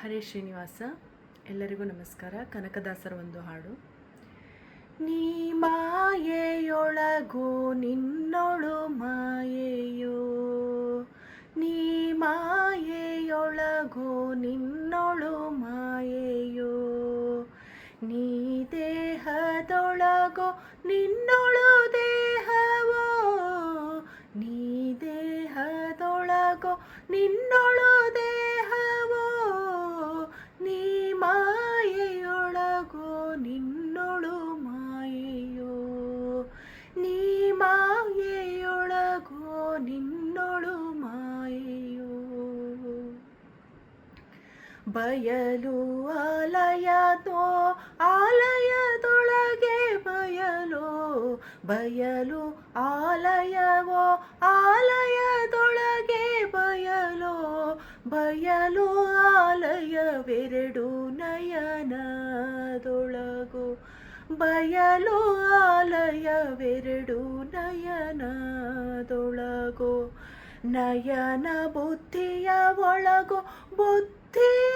ಹರೇ ಶ್ರೀನಿವಾಸ, ಎಲ್ಲರಿಗೂ ನಮಸ್ಕಾರ. ಕನಕದಾಸರ ಒಂದು ಹಾಡು. ನೀ ಮಾಯೆಯೊಳಗು ನಿನ್ನೊಳು ಮಾಯೆಯೋ. ನೀ ಮಾಯೆಯೊಳಗು ನಿನ್ನೊಳು ಮಾಯೆಯೋ. ನೀ ದೇಹದೊಳಗೋ ನಿನ್ನೊಳು ದೇಹವೋ. ನೀ ದೇಹದೊಳಗೋ ನಿನ್ನೊಳು ದೇಹವೋ ಬಯಲು ಆಲಯದೋ ಆಲಯದೊಳಗೆ ಬಯಲು ಬಯಲು ಆಲಯವೋ ಆಲಯದೊಳಗೆ ಬಯಲು ಬಯಲು ಆಲಯವೆರಡು ನಯನದೊಳಗು ಬಯಲು ಆಲಯವೆರಡು ನಯನದೊಳಗು ನಯನ ಬುದ್ಧಿಯ ಒಳಗೋ ಬುದ್ಧಿ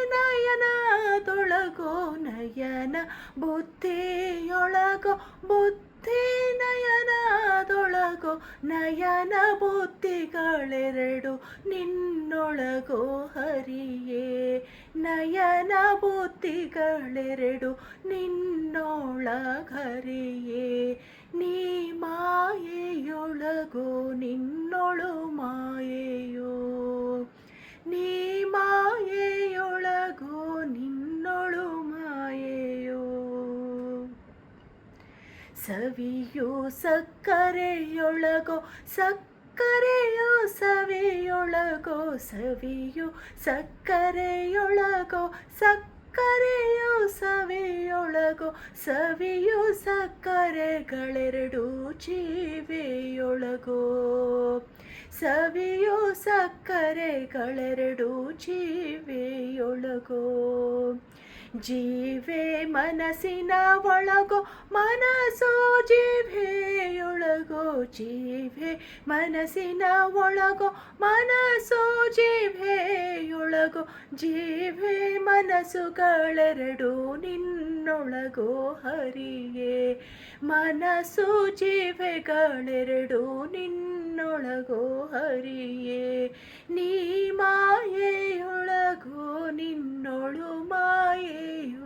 ನಯನದೊಳಗೋ ನಯನ, ಬುದ್ಧಿಯೊಳಗೋ ಬುದ್ಧಿ ನಯನದೊಳಗೋ ನಯನ ಬುದ್ಧಿಗಳೆರಡು ನಿನ್ನೊಳಗೋ ಹರಿಯೇ. ನಯನ ಬುದ್ಧಿಗಳೆರಡು ನಿನ್ನೊಳಗರಿಯೇ ನೀ ಮಾಯೆಯೊಳಗೋ ನಿನ್ನೊಳು ಸವಿಯು ಸಕ್ಕರೆಯೊಳಗೋ ಸಕ್ಕರೆಯೋ ಸವಿಯೊಳಗೋ ಸವಿಯೋ ಸಕ್ಕರೆಯೊಳಗೋ ಸಕ್ಕರೆಯೋ ಸವಿಯೊಳಗೋ ಸವಿಯೋ ಸಕ್ಕರೆಗಳೆರಡು ಜೀವೆಯೊಳಗೋ. ಸವಿಯೋ ಸಕ್ಕರೆಗಳೆರಡು ಜೀವೆಯೊಳಗೋ. ಜೀವೆ ಮನಸ್ಸಿನ ಒಳಗೋ ಮನಸ್ಸು ಜೀವೆಯೊಳಗೋ ಜೀವೆ, ಮನಸ್ಸಿನ ಒಳಗೋ ಮನಸ್ಸೋ ಜೀವೆಯೊಳಗೋ ಜೀವೆ, ಮನಸ್ಸುಗಳೆರಡು ನಿನ್ನೊಳಗೋ ಹರಿಯೇ. ಮನಸ್ಸು ಜೀವೆಗಳೆರಡು ನಿನ್ನೊಳಗೋ ಹರಿಯೇ. ನೀ ಮಾಯೆಯೊಳಗೋ ನಿನ್ನೊಳು ಮಾಯೆಯೋ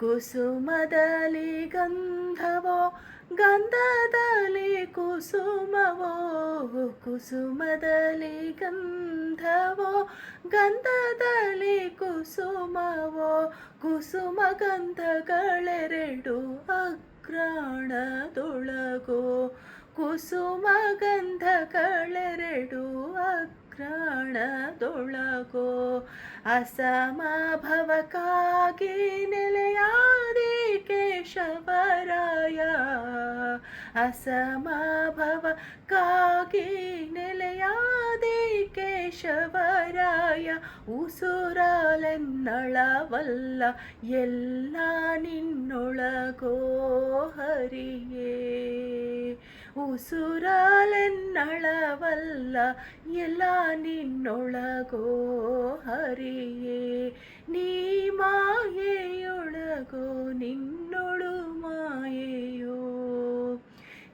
ಕುಸುಮದಲ್ಲಿ ಗಂಧವೋ ಗಂಧದಲ್ಲಿ ಕುಸುಮವೋ ಕುಸುಮದಲ್ಲಿ ಗಂಧವೋ ಗಂಧದಲ್ಲಿ ಕುಸುಮವೋ ಕುಸುಮ ಗಂಧಗಳೆರಡು ಅಗ್ರಾಣದೊಳಗೋ ಕುಸುಮ ಗಂಧಗಳೆರಡು ಅಗ್ರಾಣದೊಳಗೋ ಅಸಮಭವಕ್ಕಾಗಿ ನೆಲೆಯಾದಿ ಕೇಶವರಾಯ. ಅಸಮಭವಕ್ಕಾಗಿ ನೆಲೆಯಾದಿ ಕೇಶವರಾಯ ಉಸುರಲೆನ್ನಳವಲ್ಲ ಎಲ್ಲ ನಿನ್ನೊಳಗೋ ಹರಿಯೇ. ಉಸುರಲೆನ್ನಳವಲ್ಲ, ಎಲ್ಲ ನಿನ್ನೊಳಗೋ ಹರಿಯೇ. ನೀ ಮಾಯೆಯೊಳಗೋ, ನಿನ್ನೊಳು ಮಾಯೆಯೋ.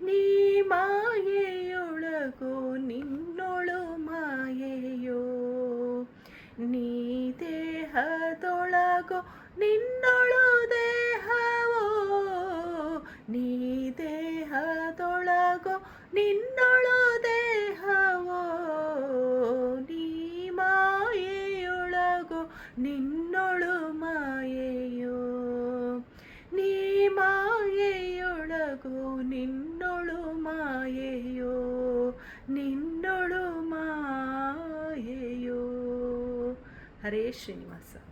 ನೀ ಮಾಯೆಯೊಳಗೋ, ನಿನ್ನೊಳು ಮಾಯೆಯೋ. ನೀ ದೇಹದೊಳಗೋ, ನಿನ್ನೊಳು ನಿನ್ನೊಳು ದೇಹವೋ ನೀ ಮಾಯೆಯೊಳಗೋ ನಿನ್ನೊಳು ಮಾಯೆಯೋ. ನೀ ಮಾಯೆಯೊಳಗೋ ನಿನ್ನೊಳು ಮಾಯೆಯೋ ನಿನ್ನೊಳು ಮಾಯೆಯೋ. ಹರೇ ಶ್ರೀನಿವಾಸ.